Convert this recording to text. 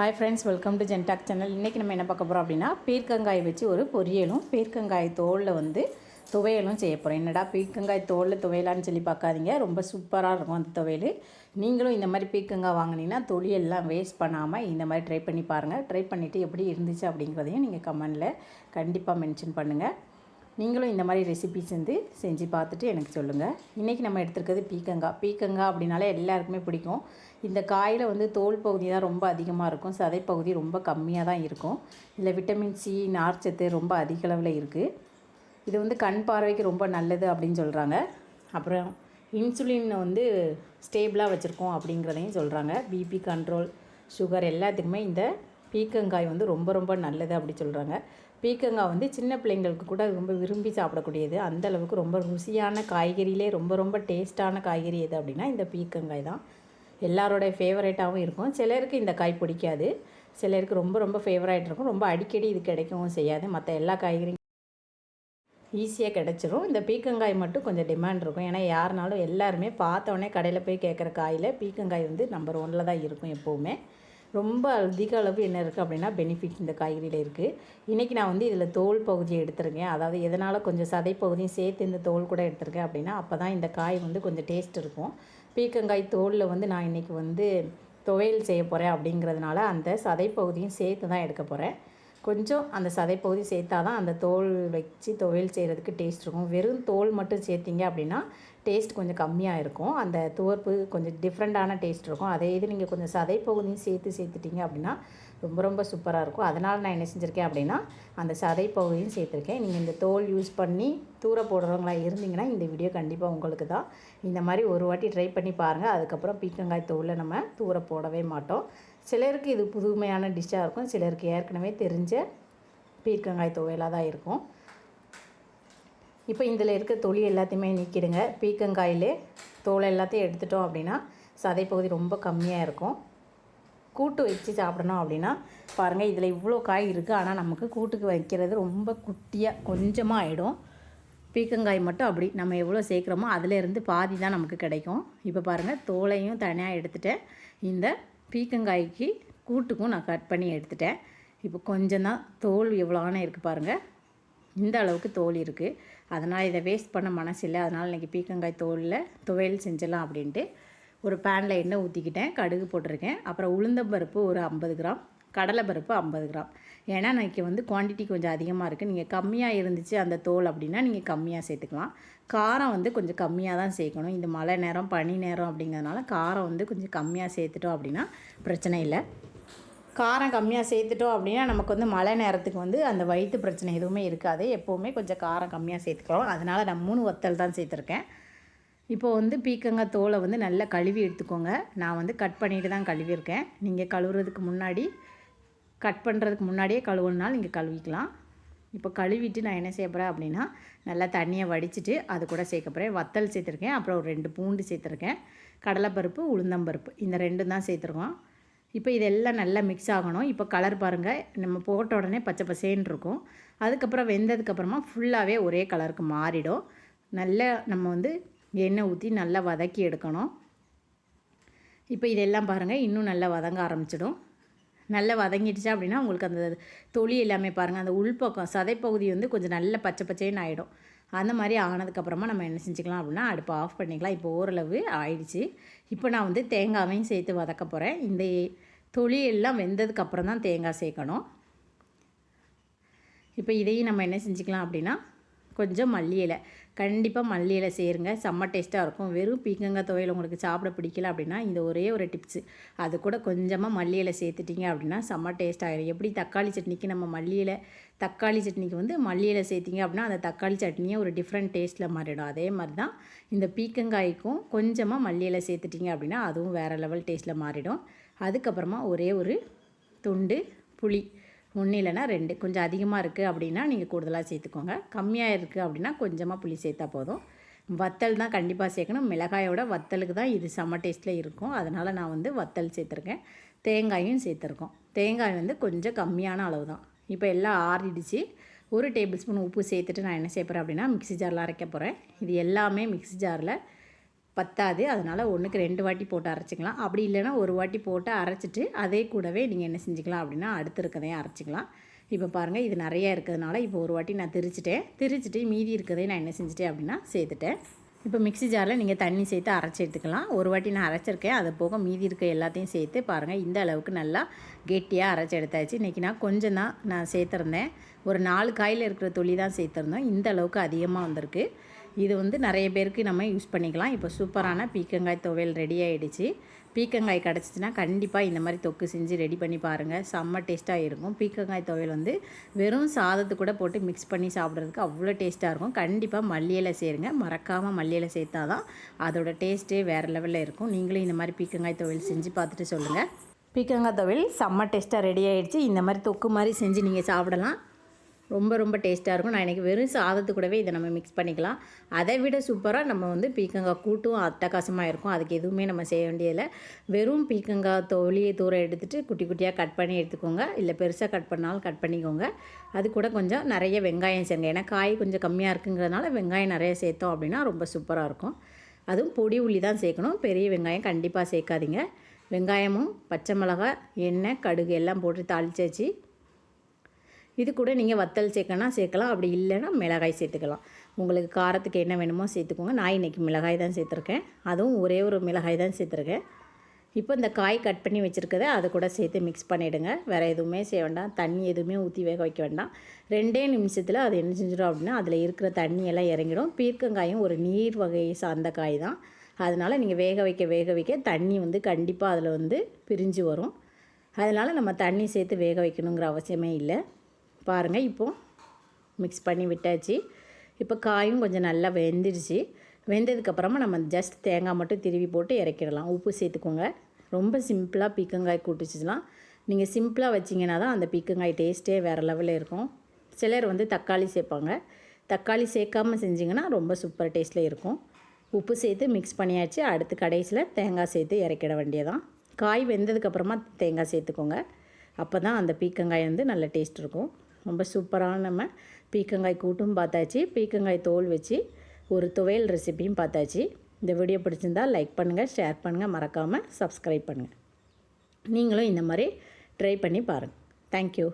Hi friends welcome to ஜென்டாக் channel இன்றைக்கி நம்ம என்ன பார்க்க போகிறோம் அப்படின்னா பீர்க்கங்காய் வச்சு ஒரு பொரியலும் பீர்க்கங்காய் தோலில் வந்து துவையலும் செய்ய போகிறோம் என்னடா பீர்க்கங்காய் தோலில் துவையலான்னு சொல்லி பார்க்காதீங்க. ரொம்ப சூப்பராக இருக்கும் அந்த துவையல். நீங்களும் இந்த மாதிரி பீர்க்கங்காய் வாங்கினீங்கன்னா தொழிலெல்லாம் வேஸ்ட் பண்ணாமல் இந்த மாதிரி ட்ரை பண்ணி பாருங்கள் ட்ரை பண்ணிவிட்டு எப்படி இருந்துச்சு அப்படிங்கிறதையும் நீங்கள் கமெண்டில் கண்டிப்பாக மென்ஷன் பண்ணுங்கள் நீங்களும் இந்த மாதிரி ரெசிபிஸ் வந்து செஞ்சு பார்த்துட்டு எனக்கு சொல்லுங்கள் இன்றைக்கி நம்ம எடுத்துருக்கிறது பீக்கங்காய் பீக்கங்காய் அப்படின்னாலே எல்லாருக்குமே பிடிக்கும். இந்த காயில் வந்து தோல் பகுதி தான் ரொம்ப அதிகமாக இருக்கும். சதைப்பகுதி ரொம்ப கம்மியாக தான் இருக்கும். இதில் விட்டமின் சி நார்ச்சத்து ரொம்ப அதிக அளவில் இருக்குது இது வந்து கண் பார்வைக்கு ரொம்ப நல்லது அப்படின்னு சொல்கிறாங்க அப்புறம் இன்சுலின் வந்து ஸ்டேபிளாக வச்சுருக்கோம் அப்படிங்கிறதையும் சொல்கிறாங்க பிபி கண்ட்ரோல் சுகர் எல்லாத்துக்குமே இந்த பீக்கங்காய் வந்து ரொம்ப ரொம்ப நல்லது அப்படி சொல்கிறாங்க பீக்கங்காய் வந்து சின்ன பிள்ளைங்களுக்கு கூட ரொம்ப விரும்பி சாப்பிடக்கூடியது. அந்த அளவுக்கு ரொம்ப ருசியான காய்கறியிலே ரொம்ப ரொம்ப டேஸ்ட்டான காய்கறி எது அப்படின்னா இந்த பீக்கங்காய் தான். எல்லாரோடைய ஃபேவரேட்டாகவும் இருக்கும். சிலருக்கு இந்த காய் பிடிக்காது. சிலருக்கு ரொம்ப ரொம்ப ஃபேவரேட் இருக்கும். ரொம்ப அடிக்கடி இது கிடைக்கவும் செய்யாது. மற்ற எல்லா காய்கறியும் ஈஸியாக கிடச்சிரும். இந்த பீக்கங்காய் மட்டும் கொஞ்சம் டிமாண்ட் இருக்கும். ஏன்னா யாருனாலும் எல்லாருமே பார்த்தோன்னே கடையில் போய் கேட்குற காயில் பீக்கங்காய் வந்து நம்பர் ஒன்னில் தான் இருக்கும் எப்போவுமே. ரொம்ப அதிக அளவு என்ன இருக்குது அப்படின்னா பெனிஃபிட் இந்த காய்கறியில் இருக்குது இன்றைக்கி நான் வந்து இதில் தோல் பகுதியை எடுத்திருக்கேன். அதாவது எதனால் கொஞ்சம் சதை பகுதியும் சேர்த்து இந்த தோல் கூட எடுத்திருக்கேன் அப்படின்னா அப்போ தான் இந்த காய் வந்து கொஞ்சம் டேஸ்ட் இருக்கும். பீக்கங்காய் தோலில் வந்து நான் இன்றைக்கி வந்து துவையல் செய்ய போகிறேன் அப்படிங்கிறதுனால அந்த சதை பகுதியும் சேர்த்து தான் எடுக்க போகிறேன் கொஞ்சம் அந்த சதைப்பகுதி சேர்த்தா தான் அந்த தோல் வச்சு துவையல் செய்கிறதுக்கு டேஸ்ட் இருக்கும். வெறும் தோல் மட்டும் சேர்த்திங்க அப்படின்னா டேஸ்ட் கொஞ்சம் கம்மியாக இருக்கும். அந்த துவர்ப்பு கொஞ்சம் டிஃப்ரெண்ட்டான டேஸ்ட் இருக்கும். அதே இது நீங்கள் கொஞ்சம் சதை பகுதியும் சேர்த்து சேர்த்துட்டிங்க அப்படின்னா ரொம்ப ரொம்ப சூப்பராக இருக்கும். அதனால் நான் என்ன செஞ்சுருக்கேன் அப்படின்னா அந்த சதை பகுதியும் சேர்த்துருக்கேன். நீங்கள் இந்த தோல் யூஸ் பண்ணி தூர போடுறவங்களா இருந்தீங்கன்னா இந்த வீடியோ கண்டிப்பாக உங்களுக்கு தான். இந்த மாதிரி ஒரு வாட்டி ட்ரை பண்ணி பாருங்கள் அதுக்கப்புறம் பீக்கங்காய் தோலில் நம்ம தூர போடவே மாட்டோம். சிலருக்கு இது புதுமையான டிஷ்ஷாக இருக்கும். சிலருக்கு ஏற்கனவே தெரிஞ்ச பீர்க்கங்காய் துவையலாக தான் இருக்கும். இப்போ இதில் இருக்க தொழில் எல்லாத்தையுமே நீக்கிடுங்க. பீக்கங்காயிலே தோலை எல்லாத்தையும் எடுத்துட்டோம் அப்படின்னா சதை பகுதி ரொம்ப கம்மியாக இருக்கும். கூட்டு வச்சு சாப்பிடணும் அப்படின்னா பாருங்கள் இதில் இவ்வளோ காய் இருக்குது ஆனால் நமக்கு கூட்டுக்கு வைக்கிறது ரொம்ப குட்டியாக கொஞ்சமாக ஆகிடும் பீக்கங்காய் மட்டும் அப்படி நம்ம எவ்வளோ சேர்க்குறோமோ அதிலேருந்து பாதி தான் நமக்கு கிடைக்கும். இப்போ பாருங்கள் தோலையும் தனியாக எடுத்துகிட்டேன் இந்த பீக்கங்காய்க்கு கூட்டுக்கும் நான் கட் பண்ணி எடுத்துட்டேன். இப்போ கொஞ்சம் தான் தோல் எவ்வளோன்னு இருக்குது பாருங்கள் இந்த அளவுக்கு தோல் இருக்குது அதனால் இதை வேஸ்ட் பண்ண மனசு இல்லை. அதனால் இன்றைக்கி பீக்கங்காய் தோலில் துவையல் செஞ்சிடலாம் அப்படின்ட்டு ஒரு பேனில் எண்ணெய் ஊற்றிக்கிட்டேன் கடுகு போட்டிருக்கேன். அப்புறம் உளுந்தம்பருப்பு ஒரு ஐம்பது கிராம் கடலை பருப்பு ஐம்பது கிராம். ஏன்னா இன்றைக்கி வந்து குவான்டிட்டி கொஞ்சம் அதிகமாக இருக்குது நீங்கள் கம்மியாக இருந்துச்சு அந்த தோல் அப்படின்னா நீங்கள் கம்மியாக சேர்த்துக்கலாம். காரம் வந்து கொஞ்சம் கம்மியாக தான் சேர்க்கணும். இந்த மழை நேரம் பனி நேரம் அப்படிங்கிறதுனால காரம் வந்து கொஞ்சம் கம்மியாக சேர்த்துட்டோம் அப்படின்னா பிரச்சனை இல்லை. காரம் கம்மியாக சேர்த்துட்டோம் அப்படின்னா நமக்கு வந்து மழை நேரத்துக்கு வந்து அந்த வயிற்று பிரச்சனை எதுவுமே இருக்காது. எப்போவுமே கொஞ்சம் காரம் கம்மியாக சேர்த்துக்கிறோம். அதனால் நான் மூணு வத்தல் தான் சேர்த்துருக்கேன். இப்போது வந்து பீக்கங்காய் தோலை வந்து நல்லா கழுவி எடுத்துக்கோங்க. நான் வந்து கட் பண்ணிட்டு தான் கழுவியிருக்கேன். நீங்கள் கழுவுறதுக்கு முன்னாடி கட் பண்ணுறதுக்கு முன்னாடியே கழுவுனாலும் நீங்கள் கழுவிக்கலாம். இப்போ கழுவிட்டு நான் என்ன செய்ய போகிறேன் அப்படின்னா நல்லா தண்ணியை வடிச்சிட்டு அது கூட சேர்க்க போகிறேன் வத்தல் சேர்த்துருக்கேன். அப்புறம் ஒரு ரெண்டு பூண்டு சேர்த்துருக்கேன். கடலைப்பருப்பு உளுந்தம்பருப்பு இந்த ரெண்டும் தான் சேர்த்துருக்கோம். இப்போ இதெல்லாம் நல்லா மிக்ஸ் ஆகணும். இப்போ கலர் பாருங்கள் நம்ம போட்ட உடனே பச்சை பசேன்னு இருக்கும். அதுக்கப்புறம் வெந்ததுக்கப்புறமா ஃபுல்லாகவே ஒரே கலருக்கு மாறிடும். நல்லா நம்ம வந்து எண்ணெய் ஊற்றி நல்லா வதக்கி எடுக்கணும். இப்போ இதெல்லாம் பாருங்கள் இன்னும் நல்லா வதங்க ஆரம்பிச்சிடும். நல்லா வதங்கிடுச்சா அப்படின்னா உங்களுக்கு அந்த தொளி எல்லாமே பாருங்கள் அந்த உள்பக்கம் சதைப்பகுதி வந்து கொஞ்சம் நல்ல பச்சை பச்சைன்னு ஆகிடும் அந்த மாதிரி ஆனதுக்கப்புறமா நம்ம என்ன செஞ்சுக்கலாம் அப்படின்னா அடுப்பை ஆஃப் பண்ணிக்கலாம். இப்போ ஓரளவு ஆயிடுச்சு. இப்போ நான் வந்து தேங்காவையும் சேர்த்து வதக்க போகிறேன் இந்த தொழிலெல்லாம் வெந்ததுக்கப்புறம் தான் தேங்காய் சேர்க்கணும். இப்போ இதையும் நம்ம என்ன செஞ்சுக்கலாம் அப்படின்னா கொஞ்சம் மல்லி இலை. கண்டிப்பாக மல்லி இலை சேருங்க. செம்ம டேஸ்ட்டாக இருக்கும். வெறும் பீக்கங்காய் துவையல் உங்களுக்கு சாப்பிட பிடிக்கல அப்படின்னா இந்த ஒரே ஒரு டிப்ஸு அது கூட கொஞ்சமாக மல்லி இலை சேர்த்துட்டிங்க அப்படின்னா செம்ம டேஸ்ட் ஆகிடும் எப்படி தக்காளி சட்னிக்கு நம்ம மல்லி இலை தக்காளி சட்னிக்கு வந்து மல்லி இலை சேர்த்திங்க அப்படின்னா அந்த தக்காளி சட்னியே ஒரு டிஃப்ரெண்ட் டேஸ்ட்டில் மாறிடும். அதே மாதிரி தான் இந்த பீக்கங்காய்க்கும் கொஞ்சமாக மல்லி இலை சேர்த்துட்டிங்க அப்படின்னா அதுவும் வேறு லெவல் டேஸ்ட்டில் மாறிடும். அதுக்கப்புறமா ஒரே ஒரு துண்டு புளி. ஒன்று இல்லைன்னா ரெண்டு. கொஞ்சம் அதிகமாக இருக்குது அப்படின்னா நீங்கள் கூடுதலாக சேர்த்துக்கோங்க. கம்மியாக இருக்குது அப்படின்னா கொஞ்சமாக புளி சேர்த்தா போதும். வத்தல் தான் கண்டிப்பாக சேர்க்கணும். மிளகாயோட வத்தலுக்கு தான் இது செம்ம டேஸ்ட்டில் இருக்கும். அதனால் நான் வந்து வத்தல் சேர்த்துருக்கேன். தேங்காயும் சேர்த்துருக்கோம். தேங்காய் வந்து கொஞ்சம் கம்மியான அளவு தான். இப்போ எல்லாம் ஆறிடுச்சு. ஒரு டேபிள் ஸ்பூன் உப்பு சேர்த்துட்டு நான் என்ன செய்ய போகிறேன் அப்படின்னா மிக்ஸி ஜாரில் அரைக்க போகிறேன் இது எல்லாமே மிக்ஸி ஜாரில் பத்தாது. அதனால் ஒன்றுக்கு ரெண்டு வாட்டி போட்டு அரைச்சிக்கலாம். அப்படி இல்லைன்னா ஒரு வாட்டி போட்டு அரைச்சிட்டு அதே கூடவே நீங்கள் என்ன செஞ்சுக்கலாம் அப்படின்னா அடுத்து இருக்கதையும் அரைச்சிக்கலாம். இப்போ பாருங்கள் இது நிறையா இருக்கிறதுனால இப்போ ஒரு வாட்டி நான் திரிச்சிட்டேன். திரிச்சிட்டு மீதி இருக்கிறதையும் நான் என்ன செஞ்சுட்டேன் அப்படின்னா சேர்த்துட்டேன். இப்போ மிக்ஸி ஜாரில் நீங்கள் தண்ணி சேர்த்து அரைச்சி எடுத்துக்கலாம். ஒரு வாட்டி நான் அரைச்சிருக்கேன். அது போக மீதி இருக்க எல்லாத்தையும் சேர்த்து பாருங்கள் இந்த அளவுக்கு நல்லா கெட்டியாக அரைச்சி எடுத்தாச்சு. இன்றைக்கி நான் கொஞ்சம் தான் நான் சேர்த்துருந்தேன். ஒரு நாலு காயில் இருக்கிற துளி தான் சேர்த்துருந்தோம். இந்த அளவுக்கு அதிகமாக வந்திருக்கு. இது வந்து நிறைய பேருக்கு நம்ம யூஸ் பண்ணிக்கலாம். இப்போ சூப்பரான பீக்கங்காய் துவையல் ரெடி ஆகிடுச்சு பீக்கங்காய் கிடச்சிச்சின்னா கண்டிப்பாக இந்த மாதிரி தொக்கு செஞ்சு ரெடி பண்ணி பாருங்கள் செம்ம டேஸ்ட்டாக இருக்கும். பீக்கங்காய் துவையல் வந்து வெறும் சாதத்து கூட போட்டு மிக்ஸ் பண்ணி சாப்பிட்றதுக்கு அவ்வளோ டேஸ்ட்டாக இருக்கும். கண்டிப்பாக மல்லியில் சேருங்க. மறக்காமல் மல்லியில் சேர்த்தா தான் அதோட டேஸ்ட்டே வேறு லெவலில் இருக்கும். நீங்களும் இந்த மாதிரி பீக்கங்காய் துவையல் செஞ்சு பார்த்துட்டு சொல்லுங்கள் பீக்கங்காய் துவையல் செம்ம டேஸ்ட்டாக ரெடி ஆகிடுச்சு இந்த மாதிரி தொக்கு மாதிரி செஞ்சு நீங்கள் சாப்பிடலாம். ரொம்ப ரொம்ப டேஸ்ட்டாக இருக்கும். நான் இன்றைக்கி வெறும் சாதத்து கூடவே இதை நம்ம மிக்ஸ் பண்ணிக்கலாம். அதை விட சூப்பராக நம்ம வந்து பீக்கங்காய் கூட்டும் அட்டகாசமாக இருக்கும். அதுக்கு எதுவுமே நம்ம செய்ய வேண்டியதில்லை. வெறும் பீக்கங்காய் தொலியை தூரம் எடுத்துகிட்டு குட்டி குட்டியாக கட் பண்ணி எடுத்துக்கோங்க. இல்லை பெருசாக கட் பண்ணாலும் கட் பண்ணிக்கோங்க. அது கூட கொஞ்சம் நிறைய வெங்காயம் சேருங்க. ஏன்னா காய் கொஞ்சம் கம்மியாக இருக்குங்கிறதுனால வெங்காயம் நிறைய சேர்த்தோம் அப்படின்னா ரொம்ப சூப்பராக இருக்கும். அதுவும் பொடி உள்ளி தான் சேர்க்கணும். பெரிய வெங்காயம் கண்டிப்பாக சேர்க்காதீங்க. வெங்காயமும் பச்சை மிளகாய் எண்ணெய் கடுகு எல்லாம் போட்டு தாளிச்சாச்சு. இது கூட நீங்கள் வத்தல் சேர்க்கனா சேர்க்கலாம் அப்படி இல்லைன்னா மிளகாய் சேர்த்துக்கலாம். உங்களுக்கு காரத்துக்கு என்ன வேணுமோ சேர்த்துக்கோங்க. நான் இன்றைக்கி மிளகாய் தான் சேர்த்துருக்கேன். அதுவும் ஒரே ஒரு மிளகாய் தான் சேர்த்துருக்கேன். இப்போ இந்த காய் கட் பண்ணி வச்சுருக்கத அதை கூட சேர்த்து மிக்ஸ் பண்ணிவிடுங்க வேறு எதுவுமே செய்ய வேண்டாம். தண்ணி எதுவுமே ஊற்றி வேக வைக்க வேண்டாம். ரெண்டே நிமிஷத்தில் அது என்ன செஞ்சிடும் அப்படின்னா அதில் இருக்கிற தண்ணியெல்லாம் இறங்கிடும். பீர்க்கங்காயும் ஒரு நீர் வகையை சார்ந்த காய் தான். அதனால் நீங்கள் வேக வைக்க வேக வைக்க தண்ணி வந்து கண்டிப்பாக அதில் வந்து பிரிஞ்சு வரும். அதனால் நம்ம தண்ணி சேர்த்து வேக வைக்கணுங்கிற அவசியமே இல்லை. பாருங்கள் இப்போது மிக்ஸ் பண்ணி விட்டாச்சு. இப்போ காயும் கொஞ்சம் நல்லா வெந்துடுச்சு. வெந்ததுக்கப்புறமா நம்ம ஜஸ்ட் தேங்காய் மட்டும் திருவி போட்டு இறக்கிடலாம். உப்பு சேர்த்துக்கோங்க. ரொம்ப சிம்பிளாக பீக்கங்காய் கூட்டுச்சுலாம். நீங்கள் சிம்பிளாக வச்சிங்கன்னா தான் அந்த பீக்கங்காய் டேஸ்ட்டே வேறு லெவலில் இருக்கும். சிலர் வந்து தக்காளி சேர்ப்பாங்க. தக்காளி சேர்க்காமல் செஞ்சிங்கன்னா ரொம்ப சூப்பர் டேஸ்ட்டில் இருக்கும். உப்பு சேர்த்து மிக்ஸ் பண்ணியாச்சு. அடுத்து கடைசியில் தேங்காய் சேர்த்து இறக்கிட வேண்டியதான் காய் வெந்ததுக்கப்புறமா தேங்காய் சேர்த்துக்கோங்க. அப்போ தான் அந்த பீக்கங்காய் வந்து நல்ல டேஸ்ட் இருக்கும். ரொம்ப சூப்பரான நம்ம பீக்கங்காய் கூட்டும் பார்த்தாச்சு. பீக்கங்காய் தோல் வச்சு ஒரு துவையல் ரெசிப்பியும் பார்த்தாச்சு. இந்த வீடியோ பிடிச்சிருந்தால் லைக் பண்ணுங்கள் ஷேர் பண்ணுங்கள் மறக்காமல் சப்ஸ்கிரைப் பண்ணுங்கள் நீங்களும் இந்த மாதிரி ட்ரை பண்ணி பாருங்கள் தேங்க்யூ